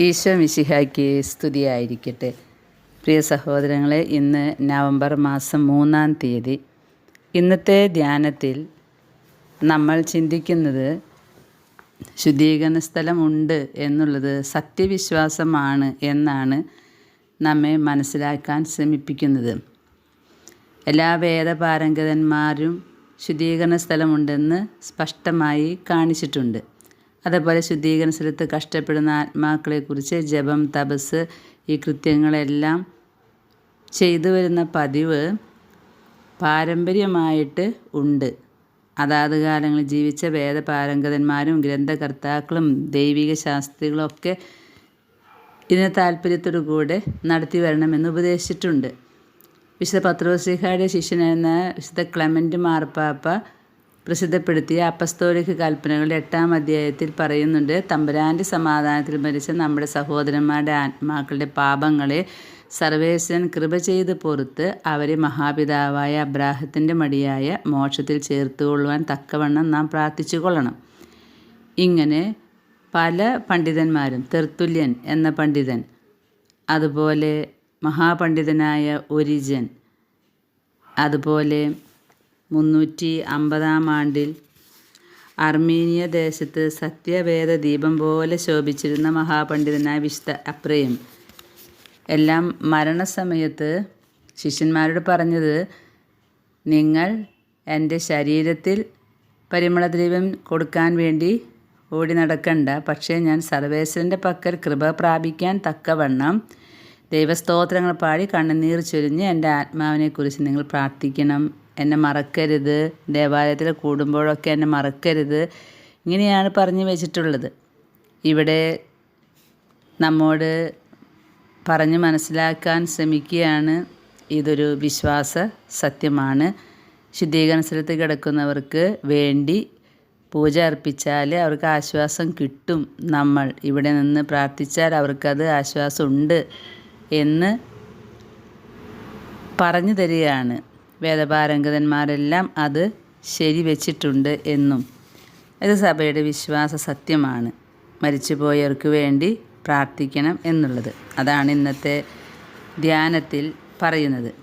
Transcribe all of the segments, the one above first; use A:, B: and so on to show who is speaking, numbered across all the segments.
A: ഈശോ മിശിഹായ്ക്ക് സ്തുതിയായിരിക്കട്ടെ. പ്രിയ സഹോദരങ്ങളെ ഇന്ന് നവംബർ മാസം മൂന്നാം തീയതി. ഇന്നത്തെ ധ്യാനത്തിൽ നമ്മൾ ചിന്തിക്കുന്നത് ശുദ്ധീകരണ സ്ഥലമുണ്ട് എന്നുള്ളത് സത്യവിശ്വാസമാണ് എന്നാണ് നമ്മെ മനസ്സിലാക്കാൻ ശ്രമിപ്പിക്കുന്നത്. എല്ലാ വേദപാരംഗതന്മാരും ശുദ്ധീകരണ സ്ഥലമുണ്ടെന്ന് സ്പഷ്ടമായി കാണിച്ചിട്ടുണ്ട്. അതേപോലെ ശുദ്ധീകരണ സ്ഥലത്ത് കഷ്ടപ്പെടുന്ന ആത്മാക്കളെക്കുറിച്ച് ജപം തപസ് ഈ കൃത്യങ്ങളെല്ലാം ചെയ്തു വരുന്ന പതിവ് പാരമ്പര്യമായിട്ട് ഉണ്ട്. അതാത് കാലങ്ങളിൽ ജീവിച്ച വേദപാരംഗതന്മാരും ഗ്രന്ഥകർത്താക്കളും ദൈവിക ശാസ്ത്രികളും ഒക്കെ ഇതിന് താല്പര്യത്തോടു കൂടെ നടത്തി വരണമെന്ന് ഉപദേശിച്ചിട്ടുണ്ട്. വിശുദ്ധ പത്രോസിഹായുടെ ശിഷ്യനായിരുന്ന വിശുദ്ധ ക്ലമന്റ് മാർപ്പാപ്പ പ്രസിദ്ധപ്പെടുത്തിയ അപ്പസ്തോലിക കൽപ്പനകൾ എട്ടാം അധ്യായത്തിൽ പറയുന്നുണ്ട് തമ്പുരാന്റെ സമാധാനത്തിൽ മരിച്ച നമ്മുടെ സഹോദരന്മാരുടെ ആത്മാക്കളുടെ പാപങ്ങളെ സർവേശ്വരൻ കൃപ ചെയ്ത് പുറത്ത് അവരെ മഹാപിതാവായ അബ്രാഹത്തിന്റെ മടിയായ മോക്ഷത്തിൽ ചേർത്തുകൊള്ളുവാൻ തക്കവണ്ണം നാം പ്രാർത്ഥിച്ചു കൊള്ളണം ഇങ്ങനെ പല പണ്ഡിതന്മാരും തെർത്തുല്യൻ എന്ന പണ്ഡിതൻ അതുപോലെ മഹാപണ്ഡിതനായ ഒരിജൻ അതുപോലെ മുന്നൂറ്റി അമ്പതാം ആണ്ടിൽ അർമീനിയ ദേശത്ത് സത്യവേദ ദീപം പോലെ ശോഭിച്ചിരുന്ന മഹാപണ്ഡിതനായ വിശുദ്ധ അപ്രയം. എല്ലാം മരണസമയത്ത് ശിഷ്യന്മാരോട് പറഞ്ഞത് നിങ്ങൾ എന്റെ ശരീരത്തിൽ പരിമളദ്രവ്യം കൊടുക്കാൻ വേണ്ടി ഓടി നടക്കണ്ട. പക്ഷേ ഞാൻ സർവേശ്വരന്റെ പക്കൽ കൃപ പ്രാപിക്കാൻ തക്കവണ്ണം ദൈവസ്തോത്രങ്ങൾ പാടി കണ്ണുനീർ ചൊരിഞ്ഞ് എന്റെ ആത്മാവിനെക്കുറിച്ച് നിങ്ങൾ പ്രാർത്ഥിക്കണം. എന്നെ മറക്കരുത്. ദേവാലയത്തിൽ കൂടുമ്പോഴൊക്കെ എന്നെ മറക്കരുത്. ഇങ്ങനെയാണ് പറഞ്ഞു വെച്ചിട്ടുള്ളത്. ഇവിടെ നമ്മോട് പറഞ്ഞു മനസ്സിലാക്കാൻ ശ്രമിക്കുകയാണ്. ഇതൊരു വിശ്വാസ സത്യമാണ്. ശുദ്ധീകരണ കിടക്കുന്നവർക്ക് വേണ്ടി പൂജ അർപ്പിച്ചാൽ അവർക്ക് ആശ്വാസം കിട്ടും. നമ്മൾ ഇവിടെ നിന്ന് പ്രാർത്ഥിച്ചാൽ അവർക്കത് ആശ്വാസമുണ്ട് എന്ന് പറഞ്ഞു തരികയാണ്. വേദപാരംഗതന്മാരെല്ലാം അത് ശരിവെച്ചിട്ടുണ്ട് എന്നും. ഇത് സഭയുടെ വിശ്വാസ സത്യമാണ്. മരിച്ചുപോയവർക്ക് വേണ്ടി പ്രാർത്ഥിക്കണം എന്നുള്ളത്. അതാണ് ഇന്നത്തെ ധ്യാനത്തിൽ പറയുന്നത്.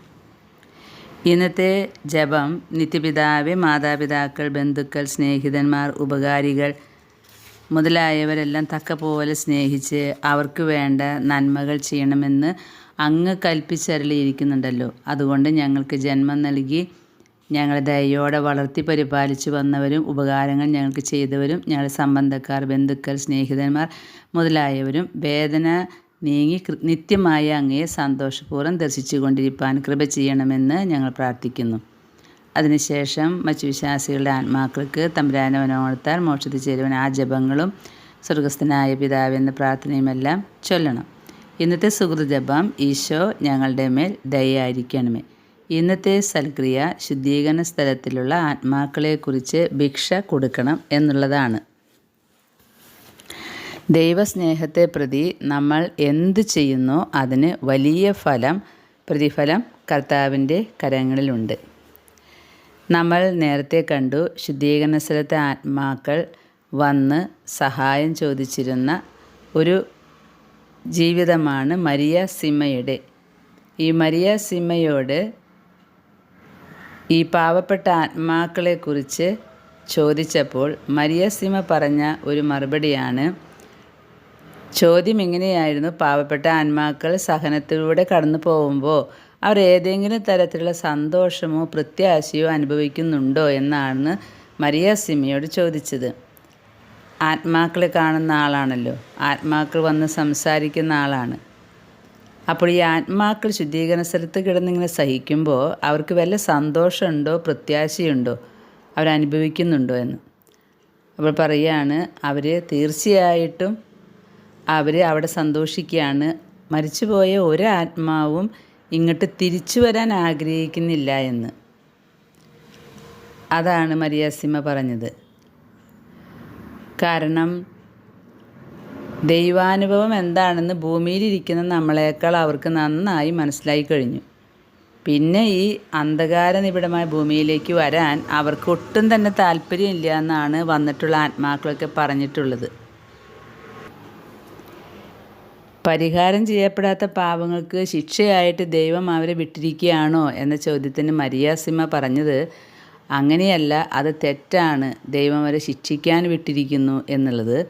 A: ഇന്നത്തെ ജപം നിത്യപിതാവ് മാതാപിതാക്കൾ ബന്ധുക്കൾ സ്നേഹിതന്മാർ ഉപകാരികൾ മുതലായവരെല്ലാം തക്കപോലെ സ്നേഹിച്ച് അവർക്ക് വേണ്ട നന്മകൾ ചെയ്യണമെന്ന് അങ്ങ് കൽപ്പിച്ചരളിയിരിക്കുന്നുണ്ടല്ലോ. അതുകൊണ്ട് ഞങ്ങൾക്ക് ജന്മം നൽകി ഞങ്ങളെ ദയോടെ വളർത്തി പരിപാലിച്ചു വന്നവരും ഉപകാരങ്ങൾ ഞങ്ങൾക്ക് ചെയ്തവരും ഞങ്ങളുടെ സംബന്ധക്കാർ ബന്ധുക്കൾ സ്നേഹിതന്മാർ മുതലായവരും വേദന നീങ്ങി നിത്യമായ അങ്ങയെ സന്തോഷപൂർവം ദർശിച്ചു കൊണ്ടിരിപ്പാൻ കൃപ ചെയ്യണമെന്ന് ഞങ്ങൾ പ്രാർത്ഥിക്കുന്നു. അതിനുശേഷം മറ്റു വിശ്വാസികളുടെ ആത്മാക്കൾക്ക് തമ്പുരാനവനോണത്താൽ മോക്ഷത്തിൽ ചേരുവാൻ ആ ജപങ്ങളും സ്വർഗസ്ഥനായ പിതാവ് എന്ന പ്രാർത്ഥനയുമെല്ലാം ചൊല്ലണം. ഇന്നത്തെ സുഹൃജപം ഈശോ ഞങ്ങളുടെ മേൽ ദയായിരിക്കണമേ ഇന്നത്തെ സൽക്രിയ ശുദ്ധീകരണ സ്ഥലത്തിലുള്ള ആത്മാക്കളെക്കുറിച്ച് ഭിക്ഷ കൊടുക്കണം എന്നുള്ളതാണ്. ദൈവസ്നേഹത്തെ പ്രതി നമ്മൾ എന്ത് ചെയ്യുന്നോ അതിന് വലിയ ഫലം പ്രതിഫലം കർത്താവിന്റെ കരങ്ങളിലുണ്ട്. നമ്മൾ നേരത്തെ കണ്ടു ശുദ്ധീകരണ സ്ഥലത്തെ ആത്മാക്കൾ വന്ന് സഹായം ചോദിച്ചിരുന്ന ഒരു ജീവിതമാണ് മരിയ സിമ്മയുടെ. ഈ മരിയ സിമ്മയോട് ഈ പാവപ്പെട്ട ആത്മാക്കളെക്കുറിച്ച് ചോദിച്ചപ്പോൾ മരിയ സിമ പറഞ്ഞ ഒരു മറുപടിയാണ് ചോദ്യം ഇങ്ങനെയായിരുന്നു പാവപ്പെട്ട ആത്മാക്കൾ സഹനത്തിലൂടെ കടന്നു പോകുമ്പോൾ അവർ ഏതെങ്കിലും തരത്തിലുള്ള സന്തോഷമോ പ്രത്യാശയോ അനുഭവിക്കുന്നുണ്ടോ? എന്നാണ് മരിയ സിമയോട് ചോദിച്ചത്. ആത്മാക്കളെ കാണുന്ന ആളാണല്ലോ. ആത്മാക്കൾ വന്ന് സംസാരിക്കുന്ന ആളാണ്. അപ്പോൾ ഈ ആത്മാക്കൾ ശുദ്ധീകരണ സ്ഥലത്ത് കിടന്നിങ്ങനെ സഹിക്കുമ്പോൾ അവർക്ക് വല്ല സന്തോഷമുണ്ടോ പ്രത്യാശയുണ്ടോ? അവരനുഭവിക്കുന്നുണ്ടോ എന്ന്. അപ്പോൾ പറയുകയാണ് അവർ തീർച്ചയായിട്ടും അവർ അവിടെ സന്തോഷിക്കുകയാണ്. മരിച്ചുപോയ ഒരു ആത്മാവും ഇങ്ങോട്ട് തിരിച്ചു വരാൻ ആഗ്രഹിക്കുന്നില്ല എന്ന്. അതാണ് മരിയാസിമ പറഞ്ഞത്. കാരണം ദൈവാനുഭവം എന്താണെന്ന് ഭൂമിയിലിരിക്കുന്ന നമ്മളെക്കാൾ അവർക്ക് നന്നായി മനസ്സിലായി കഴിഞ്ഞു. പിന്നെ ഈ അന്ധകാര നിബിഡമായ ഭൂമിയിലേക്ക് വരാൻ അവർക്ക് ഒട്ടും തന്നെ താല്പര്യമില്ല എന്നാണ് വന്നിട്ടുള്ള ആത്മാക്കളൊക്കെ പറഞ്ഞിട്ടുള്ളത്. പരിഹാരം ചെയ്യപ്പെടാത്ത പാപങ്ങൾക്ക് ശിക്ഷയായിട്ട് ദൈവം അവരെ വിട്ടിരിക്കുകയാണോ എന്ന ചോദ്യത്തിന് മരിയാസിമ പറഞ്ഞത് അങ്ങനെയല്ല അത് തെറ്റാണ്. ദൈവം അവരെ ശിക്ഷിക്കാൻ വിട്ടിരിക്കുന്നു എന്നുള്ളത്.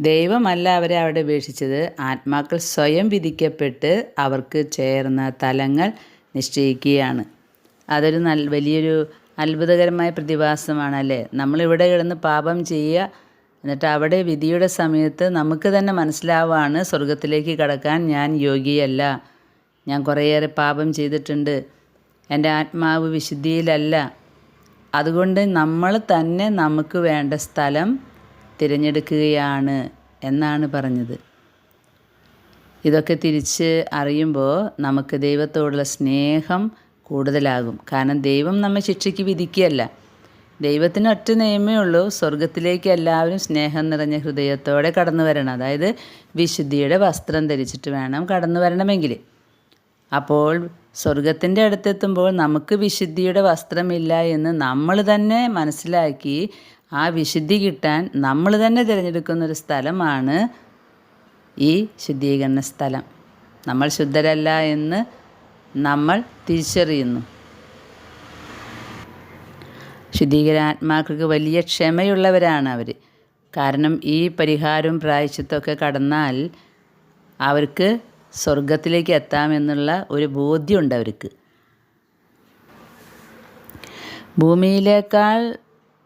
A: ദൈവമല്ല അവരെ അവിടെ ഉപേക്ഷിച്ചത്. ആത്മാക്കൾ സ്വയം വിധിക്കപ്പെട്ട് അവർക്ക് ചേർന്ന തലങ്ങൾ നിശ്ചയിക്കുകയാണ്. അതൊരു നല്ല വലിയൊരു അത്ഭുതകരമായ പ്രതിഭാസമാണ് അല്ലേ? നമ്മളിവിടെ കിടന്ന് പാപം ചെയ്യുക എന്നിട്ട് അവിടെ വിധിയുടെ സമയത്ത് നമുക്ക് തന്നെ മനസ്സിലാവാണ് സ്വർഗത്തിലേക്ക് കടക്കാൻ ഞാൻ യോഗ്യയല്ല. ഞാൻ കുറേയേറെ പാപം ചെയ്തിട്ടുണ്ട്. എന്റെ ആത്മാവ് വിശുദ്ധിയിലല്ല. അതുകൊണ്ട് നമ്മൾ തന്നെ നമുക്ക് വേണ്ട സ്ഥലം തിരഞ്ഞെടുക്കുകയാണ് എന്നാണ് പറഞ്ഞത്. ഇതൊക്കെ തിരിച്ച് അറിയുമ്പോൾ നമുക്ക് ദൈവത്തോടുള്ള സ്നേഹം കൂടുതലാകും. കാരണം ദൈവം നമ്മെ ശിക്ഷയ്ക്ക് വിധിക്കുകയല്ല. ദൈവത്തിന് ഒറ്റ നിയമേ ഉള്ളൂ. സ്വർഗത്തിലേക്ക് എല്ലാവരും സ്നേഹം നിറഞ്ഞ ഹൃദയത്തോടെ കടന്നു വരണം. അതായത് വിശുദ്ധിയുടെ വസ്ത്രം ധരിച്ചിട്ട് വേണം കടന്നു വരണമെങ്കിൽ അപ്പോൾ സ്വർഗത്തിന്റെ അടുത്തെത്തുമ്പോൾ നമുക്ക് വിശുദ്ധിയുടെ വസ്ത്രമില്ല എന്ന് നമ്മൾ തന്നെ മനസ്സിലാക്കി ആ വിശുദ്ധി കിട്ടാൻ നമ്മൾ തന്നെ തിരഞ്ഞെടുക്കുന്ന ഒരു സ്ഥലമാണ് ഈ ശുദ്ധീകരണ സ്ഥലം. നമ്മൾ ശുദ്ധരല്ല എന്ന് നമ്മൾ തിരിച്ചറിയുന്നു. ശുദ്ധീകരാത്മാക്കൾക്ക് വലിയ ക്ഷമയുള്ളവരാണ് അവർ കാരണം ഈ പരിഹാരവും പ്രായശ്ചിത്തമൊക്കെ കടന്നാൽ അവർക്ക് സ്വർഗത്തിലേക്ക് എത്താമെന്നുള്ള ഒരു ബോധ്യമുണ്ട് അവർക്ക്. ഭൂമിയിലേക്കാൾ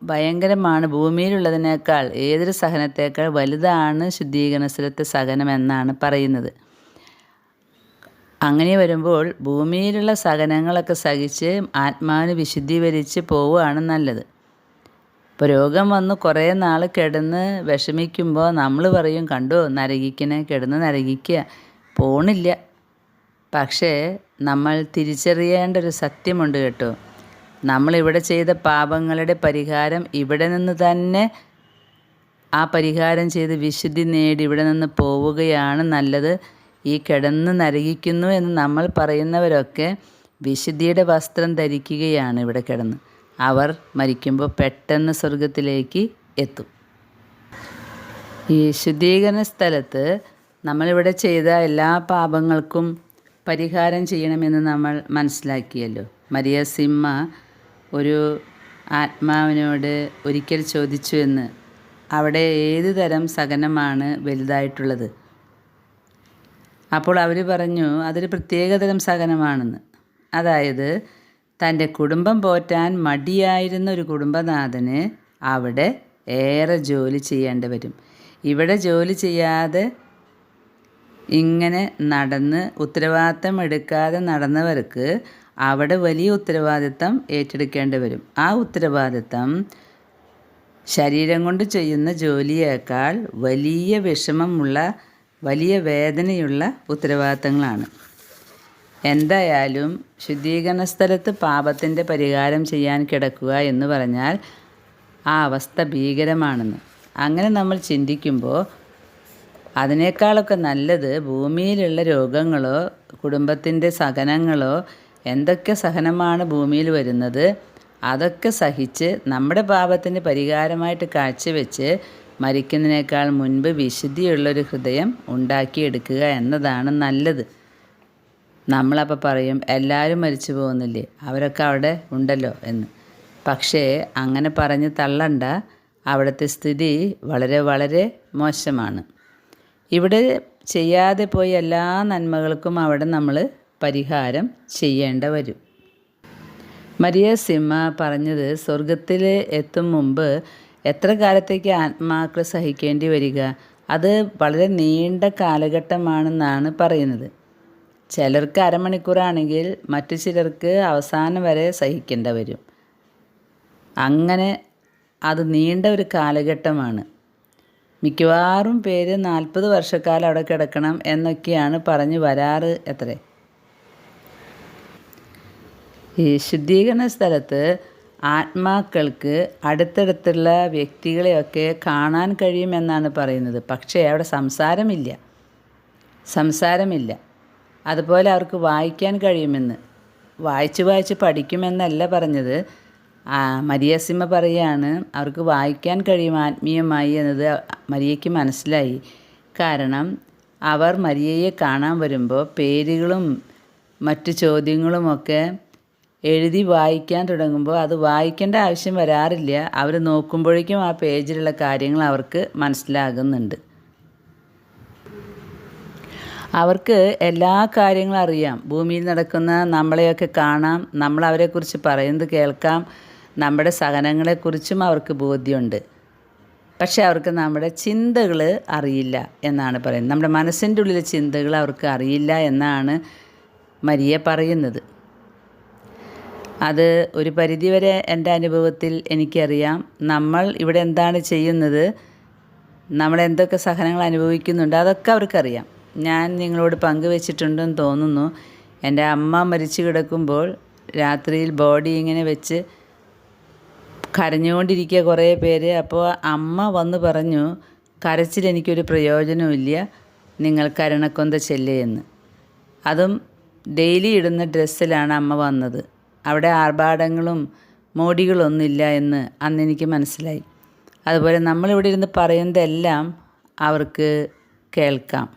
A: ഭയങ്കരമാണ് ഭൂമിയിലുള്ളതിനേക്കാൾ ഏതൊരു സഹനത്തേക്കാൾ വലുതാണ് ശുദ്ധീകരണ സ്ഥലത്തെ സഹനം എന്നാണ് പറയുന്നത്. അങ്ങനെ വരുമ്പോൾ ഭൂമിയിലുള്ള സഹനങ്ങളൊക്കെ സഹിച്ച് ആത്മാവിന് വിശുദ്ധീകരിച്ച് പോവുകയാണ് നല്ലത്. ഇപ്പോൾ രോഗം വന്ന് കുറേ നാൾ കിടന്ന് വിഷമിക്കുമ്പോൾ നമ്മൾ പറയും കണ്ടോ നരകിക്കണേ കിടന്ന് നരകിക്കുക. പോണില്ല. പക്ഷേ നമ്മൾ തിരിച്ചറിയേണ്ട ഒരു സത്യമുണ്ട് കേട്ടോ. നമ്മളിവിടെ ചെയ്ത പാപങ്ങളുടെ പരിഹാരം ഇവിടെ നിന്ന് തന്നെ ആ പരിഹാരം ചെയ്ത് വിശുദ്ധി നേടി ഇവിടെ നിന്ന് പോവുകയാണ് നല്ലത്. ഈ കിടന്ന് നരകിക്കുന്നു എന്ന് നമ്മൾ പറയുന്നവരൊക്കെ വിശുദ്ധിയുടെ വസ്ത്രം ധരിക്കുകയാണ് ഇവിടെ കിടന്ന്. അവർ മരിക്കുമ്പോൾ പെട്ടെന്ന് സ്വർഗത്തിലേക്ക് എത്തും. ഈ ശുദ്ധീകരണ സ്ഥലത്ത് നമ്മളിവിടെ ചെയ്ത എല്ലാ പാപങ്ങൾക്കും പരിഹാരം ചെയ്യണമെന്ന് നമ്മൾ മനസ്സിലാക്കിയല്ലോ. മരിയ സിമ്മ ഒരു ആത്മാവിനോട് ഒരിക്കൽ ചോദിച്ചു എന്ന്. അവിടെ ഏത് തരം സഹനമാണ് വലുതായിട്ടുള്ളത്? അപ്പോൾ അവർ പറഞ്ഞു അതൊരു പ്രത്യേകതരം സഹനമാണെന്ന്. അതായത് തന്റെ കുടുംബം പോറ്റാൻ മടിയായിരുന്ന ഒരു കുടുംബനാഥന് അവിടെ ഏറെ ജോലി ചെയ്യേണ്ടി വരും. ഇവിടെ ജോലി ചെയ്യാതെ ഇങ്ങനെ നടന്ന് ഉത്തരവാദിത്തം എടുക്കാതെ നടന്നവർക്ക് അവിടെ വലിയ ഉത്തരവാദിത്തം ഏറ്റെടുക്കേണ്ടി വരും. ആ ഉത്തരവാദിത്തം ശരീരം കൊണ്ട് ചെയ്യുന്ന ജോലിയേക്കാൾ വലിയ വിഷമമുള്ള വലിയ വേദനയുള്ള ഉത്തരവാദിത്തങ്ങളാണ്. എന്തായാലും ശുദ്ധീകരണ സ്ഥലത്ത് പാപത്തിന്റെ പരിഹാരം ചെയ്യാൻ കിടക്കുക എന്ന് പറഞ്ഞാൽ ആ അവസ്ഥ ഭീകരമാണെന്ന്. അങ്ങനെ നമ്മൾ ചിന്തിക്കുമ്പോൾ അതിനേക്കാളൊക്കെ നല്ലത് ഭൂമിയിലുള്ള രോഗങ്ങളോ കുടുംബത്തിന്റെ സഹനങ്ങളോ എന്തൊക്കെ സഹനമാണ് ഭൂമിയിൽ വരുന്നത് അതൊക്കെ സഹിച്ച് നമ്മുടെ പാപത്തിന് പരിഹാരമായിട്ട് കാഴ്ചവെച്ച് മരിക്കുന്നതിനേക്കാൾ മുൻപ് വിശുദ്ധിയുള്ളൊരു ഹൃദയം ഉണ്ടാക്കിയെടുക്കുക എന്നതാണ് നല്ലത്. നമ്മളപ്പോൾ പറയും എല്ലാവരും മരിച്ചു പോകുന്നില്ലേ? അവരൊക്കെ അവിടെ ഉണ്ടല്ലോ എന്ന്. പക്ഷേ അങ്ങനെ പറഞ്ഞ് തള്ളണ്ട. അവിടുത്തെ സ്ഥിതി വളരെ വളരെ മോശമാണ്. ഇവിടെ ചെയ്യാതെ പോയ എല്ലാ നന്മകൾക്കും അവിടെ നമ്മൾ പരിഹാരം ചെയ്യേണ്ട വരും. മരിയ സിമ്മ പറഞ്ഞത് സ്വർഗത്തിൽ എത്തും മുമ്പ് എത്ര കാലത്തേക്ക് ആത്മാക്കൾ സഹിക്കേണ്ടി വരിക? അത് വളരെ നീണ്ട കാലഘട്ടമാണെന്നാണ് പറയുന്നത്. ചിലർക്ക് അരമണിക്കൂറാണെങ്കിൽ മറ്റു ചിലർക്ക് അവസാനം വരെ സഹിക്കേണ്ട വരും. അങ്ങനെ അത് നീണ്ട ഒരു കാലഘട്ടമാണ്. മിക്കവാറും പേര് നാൽപ്പത് വർഷക്കാലം അവിടെ കിടക്കണം എന്നൊക്കെയാണ് പറഞ്ഞു വരാറ് എത്രേ. ഈ ശുദ്ധീകരണ സ്ഥലത്ത് ആത്മാക്കൾക്ക് അടുത്തടുത്തുള്ള വ്യക്തികളെയൊക്കെ കാണാൻ കഴിയുമെന്നാണ് പറയുന്നത്. പക്ഷേ അവിടെ സംസാരമില്ല. സംസാരമില്ല. അതുപോലെ അവർക്ക് വായിക്കാൻ കഴിയുമെന്ന്. വായിച്ച് വായിച്ച് പഠിക്കുമെന്നല്ല പറഞ്ഞത്. മരിയസിമ പറയുകയാണ് അവർക്ക് വായിക്കാൻ കഴിയും ആത്മീയമായി എന്നത് മരിയയ്ക്ക് മനസ്സിലായി. കാരണം അവർ മരിയയെ കാണാൻ വരുമ്പോൾ പേരുകളും മറ്റു ചോദ്യങ്ങളുമൊക്കെ എഴുതി വായിക്കാൻ തുടങ്ങുമ്പോൾ അത് വായിക്കേണ്ട ആവശ്യം വരാറില്ല. അവർ നോക്കുമ്പോഴേക്കും ആ പേജിലുള്ള കാര്യങ്ങൾ അവർക്ക് മനസ്സിലാകുന്നുണ്ട്. അവർക്ക് എല്ലാ കാര്യങ്ങളും അറിയാം. ഭൂമിയിൽ നടക്കുന്ന നമ്മളെയൊക്കെ കാണാം നമ്മൾ അവരെക്കുറിച്ച് പറയുന്നത് കേൾക്കാം നമ്മുടെ സഹനങ്ങളെക്കുറിച്ചും അവർക്ക് ബോധ്യമുണ്ട്. പക്ഷെ അവർക്ക് നമ്മുടെ ചിന്തകൾ അറിയില്ല എന്നാണ് പറയുന്നത്. നമ്മുടെ മനസ്സിന്റെ ഉള്ളിലെ ചിന്തകൾ അവർക്ക് അറിയില്ല എന്നാണ് മരിയ പറയുന്നത്. അത് ഒരു പരിധിവരെ എന്റെ അനുഭവത്തിൽ എനിക്കറിയാം. നമ്മൾ ഇവിടെ എന്താണ് ചെയ്യുന്നത്? നമ്മൾ എന്തൊക്കെ സഹനങ്ങൾ അനുഭവിക്കുന്നുണ്ട്? അതൊക്കെ അവർക്കറിയാം. ഞാൻ നിങ്ങളോട് പങ്കുവെച്ചിട്ടുണ്ടെന്ന് തോന്നുന്നു. എന്റെ അമ്മ മരിച്ചു കിടക്കുമ്പോൾ രാത്രിയിൽ ബോഡി ഇങ്ങനെ വെച്ച് കരഞ്ഞുകൊണ്ടിരിക്കുക കുറേ പേര്. അപ്പോൾ അമ്മ വന്ന് പറഞ്ഞു കരച്ചിൽ എനിക്കൊരു പ്രയോജനമില്ല നിങ്ങൾ കരണക്കൊന്ത എന്ന്. അതും ഡെയിലി ഇടുന്ന ഡ്രസ്സിലാണ് അമ്മ വന്നത്. അവിടെ ആർഭാടങ്ങളും മോടികളൊന്നുമില്ല എന്ന് അന്ന് എനിക്ക് മനസ്സിലായി. അതുപോലെ നമ്മളിവിടെ ഇരുന്ന് പറയുന്നതെല്ലാം അവർക്ക് കേൾക്കാം.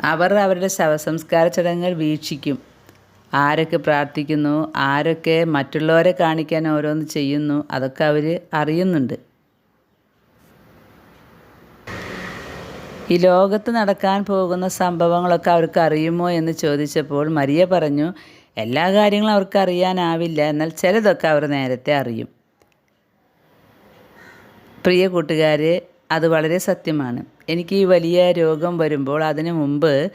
A: അവർ അവരുടെ ശവസംസ്കാര ചടങ്ങുകൾ വീക്ഷിക്കും. ആരൊക്കെ പ്രാർത്ഥിക്കുന്നു ആരൊക്കെ മറ്റുള്ളവരെ കാണിക്കാൻ ഓരോന്ന് ചെയ്യുന്നു അതൊക്കെ അവർ അറിയുന്നുണ്ട്. ഈ ലോകത്ത് നടക്കാൻ പോകുന്ന സംഭവങ്ങളൊക്കെ അവർക്ക് അറിയുമോ എന്ന് ചോദിച്ചപ്പോൾ മരിയ പറഞ്ഞു എല്ലാ കാര്യങ്ങളും അവർക്ക് അറിയാനാവില്ല എന്നാൽ ചിലതൊക്കെ അവർ നേരത്തെ അറിയും. പ്രിയ കൂട്ടുകാരെ അത് വളരെ സത്യമാണ്. എനിക്ക് ഈ വലിയ രോഗം വരുമ്പോൾ അതിനു മുമ്പ്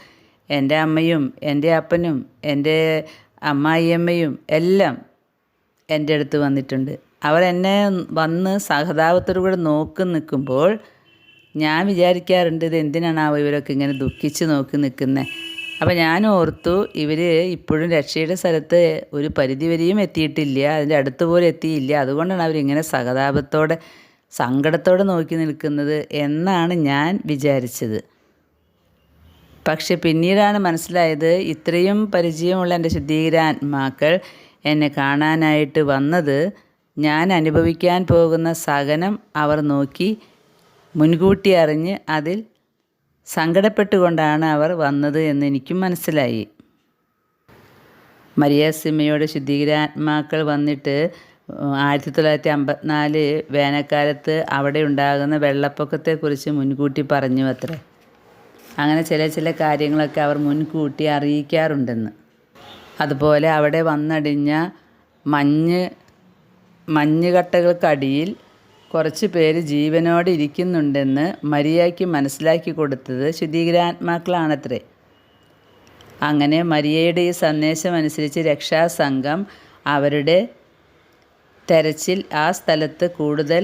A: എന്റെ അമ്മയും എന്റെ അപ്പനും എന്റെ അമ്മായിയമ്മയും എല്ലാം എന്റെ അടുത്ത് വന്നിട്ടുണ്ട്. അവർ എന്നെ വന്ന് സഹതാപത്തോടു കൂടെ നോക്കി നിൽക്കുമ്പോൾ ഞാൻ വിചാരിക്കാറുണ്ട് ഇത് എന്തിനാണ് എന്തിനാണാവോ ഇവരൊക്കെ ഇങ്ങനെ ദുഃഖിച്ച് നോക്കി നിൽക്കുന്നത് അപ്പോൾ ഞാൻ ഓർത്തു ഇവർ ഇപ്പോഴും രക്ഷയുടെ സ്ഥലത്ത് ഒരു പരിധിവരെയും എത്തിയിട്ടില്ല അതിന്റെ അടുത്ത് പോലും എത്തിയില്ല. അതുകൊണ്ടാണ് അവരിങ്ങനെ സഹതാപത്തോടെ സങ്കടത്തോടെ നോക്കി നിൽക്കുന്നത് എന്നാണ് ഞാൻ വിചാരിച്ചത്. പക്ഷെ പിന്നീടാണ് മനസ്സിലായത് ഇത്രയും പരിചയമുള്ള എന്റെ ശുദ്ധീകരാത്മാക്കൾ എന്നെ കാണാനായിട്ട് വന്നത് ഞാൻ അനുഭവിക്കാൻ പോകുന്ന സഹനം അവർ നോക്കി മുൻകൂട്ടി അറിഞ്ഞ് അതിൽ സങ്കടപ്പെട്ടുകൊണ്ടാണ് അവർ വന്നത് എന്ന് എനിക്കും മനസ്സിലായി. മരിയാസിമ്മയോട് ശുദ്ധീകരാത്മാക്കൾ വന്നിട്ട് ആയിരത്തി തൊള്ളായിരത്തി അമ്പത്തിനാല് വേനൽക്കാലത്ത് അവിടെ ഉണ്ടാകുന്ന വെള്ളപ്പൊക്കത്തെക്കുറിച്ച് മുൻകൂട്ടി പറഞ്ഞു അത്രേ അങ്ങനെ ചില ചില കാര്യങ്ങളൊക്കെ അവർ മുൻകൂട്ടി അറിയിക്കാറുണ്ടെന്ന്. അതുപോലെ അവിടെ വന്നടിഞ്ഞ മഞ്ഞ് മഞ്ഞുകട്ടകൾക്കടിയിൽ കുറച്ച് പേര് ജീവനോടെ ഇരിക്കുന്നുണ്ടെന്ന് മരിയയ്ക്ക് മനസ്സിലാക്കി കൊടുത്തത് ശുദ്ധീകരാത്മാക്കളാണത്രേ അങ്ങനെ മരിയയുടെ ഈ സന്ദേശം അനുസരിച്ച് രക്ഷാസംഘം അവരുടെ തെരച്ചിൽ ആ സ്ഥലത്ത് കൂടുതൽ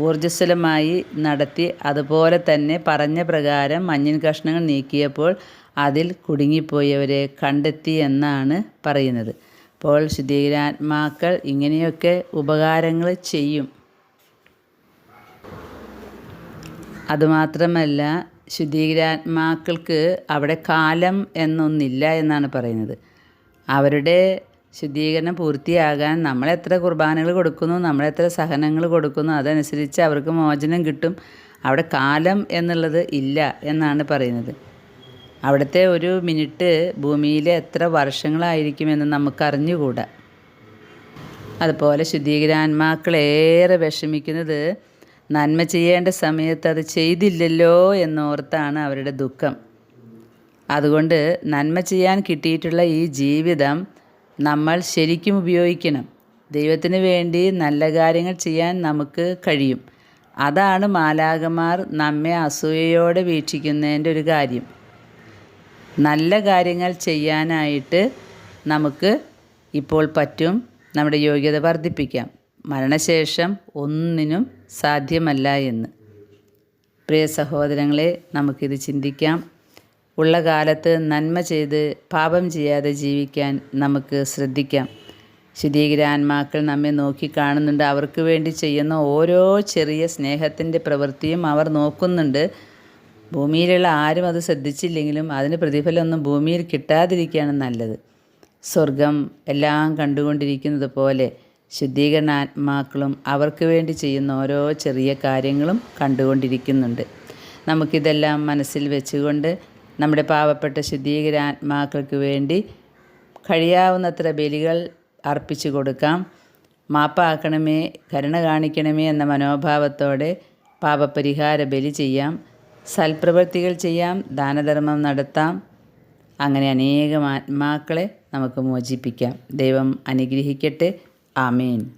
A: ഊർജസ്വലമായി നടത്തി അതുപോലെ തന്നെ പറഞ്ഞ പ്രകാരം മഞ്ഞിൻ കഷ്ണങ്ങൾ നീക്കിയപ്പോൾ അതിൽ കുടുങ്ങിപ്പോയവരെ കണ്ടെത്തി എന്നാണ് പറയുന്നത്. അപ്പോൾ ശുദ്ധീകരാത്മാക്കൾ ഇങ്ങനെയൊക്കെ ഉപകാരങ്ങൾ ചെയ്യും. അതുമാത്രമല്ല ശുദ്ധീകരാത്മാക്കൾക്ക് അവിടെ കാലം എന്നൊന്നില്ല എന്നാണ് പറയുന്നത്. അവരുടെ ശുദ്ധീകരണം പൂർത്തിയാകാൻ നമ്മൾ എത്ര കുർബാനകൾ കൊടുക്കുന്നു നമ്മൾ എത്ര സഹനങ്ങൾ കൊടുക്കുന്നു അതനുസരിച്ച് അവർക്ക് മോചനം കിട്ടും. അവിടെ കാലം എന്നുള്ളത് ഇല്ല എന്നാണ് പറയുന്നത്. അവിടുത്തെ ഒരു മിനിറ്റ് ഭൂമിയിലെ എത്ര വർഷങ്ങളായിരിക്കുമെന്ന് നമുക്കറിഞ്ഞുകൂടാ. അതുപോലെ ശുദ്ധീകരാത്മാക്കൾ ഏറെ വിഷമിക്കുന്നത് നന്മ ചെയ്യേണ്ട സമയത്ത് അത് ചെയ്തില്ലല്ലോ എന്നോർത്താണ് അവരുടെ ദുഃഖം. അതുകൊണ്ട് നന്മ ചെയ്യാൻ കിട്ടിയിട്ടുള്ള ഈ ജീവിതം നമ്മൾ ശരിക്കും ഉപയോഗിക്കണം. ദൈവത്തിന് വേണ്ടി നല്ല കാര്യങ്ങൾ ചെയ്യാൻ നമുക്ക് കഴിയും. അതാണ് മാലാകമാർ നമ്മെ അസൂയയോടെ വീക്ഷിക്കുന്നതിന്റെ ഒരു കാര്യം. നല്ല കാര്യങ്ങൾ ചെയ്യാനായിട്ട് നമുക്ക് ഇപ്പോൾ പറ്റും. നമ്മുടെ യോഗ്യത വർദ്ധിപ്പിക്കാം. മരണശേഷം ഒന്നിനും സാധ്യമല്ല എന്ന്. പ്രിയ സഹോദരങ്ങളെ നമുക്കിത് ചിന്തിക്കാം. ഉള്ള കാലത്ത് നന്മ ചെയ്ത് പാപം ചെയ്യാതെ ജീവിക്കാൻ നമുക്ക് ശ്രദ്ധിക്കാം. ശുദ്ധീകരാന്മാക്കൾ നമ്മെ നോക്കി കാണുന്നുണ്ട് അവർക്ക് വേണ്ടി ചെയ്യുന്ന ഓരോ ചെറിയ സ്നേഹത്തിന്റെ പ്രവൃത്തിയും അവർ നോക്കുന്നുണ്ട്. ഭൂമിയിലുള്ള ആരും അത് ശ്രദ്ധിച്ചില്ലെങ്കിലും അതിന് പ്രതിഫലമൊന്നും ഭൂമിയിൽ കിട്ടാതിരിക്കുകയാണ് നല്ലത്. സ്വർഗം എല്ലാം കണ്ടുകൊണ്ടിരിക്കുന്നത് പോലെ ശുദ്ധീകരണാത്മാക്കളും അവർക്ക് വേണ്ടി ചെയ്യുന്ന ഓരോ ചെറിയ കാര്യങ്ങളും കണ്ടുകൊണ്ടിരിക്കുന്നുണ്ട്. നമുക്കിതെല്ലാം മനസ്സിൽ വെച്ചുകൊണ്ട് നമ്മുടെ പാവപ്പെട്ട ശുദ്ധീകരാത്മാക്കൾക്ക് വേണ്ടി കഴിയാവുന്നത്ര ബലികൾ അർപ്പിച്ചു കൊടുക്കാം. മാപ്പാക്കണമേ കരുണ കാണിക്കണമേ എന്ന മനോഭാവത്തോടെ പാപപരിഹാര ബലി ചെയ്യാം. സൽപ്രവൃത്തികൾ ചെയ്യാം ദാനധർമ്മം നടത്താം. അങ്ങനെ അനേകം ആത്മാക്കളെ നമുക്ക് മോചിപ്പിക്കാം. ദൈവം അനുഗ്രഹിക്കട്ടെ. ആമേൻ.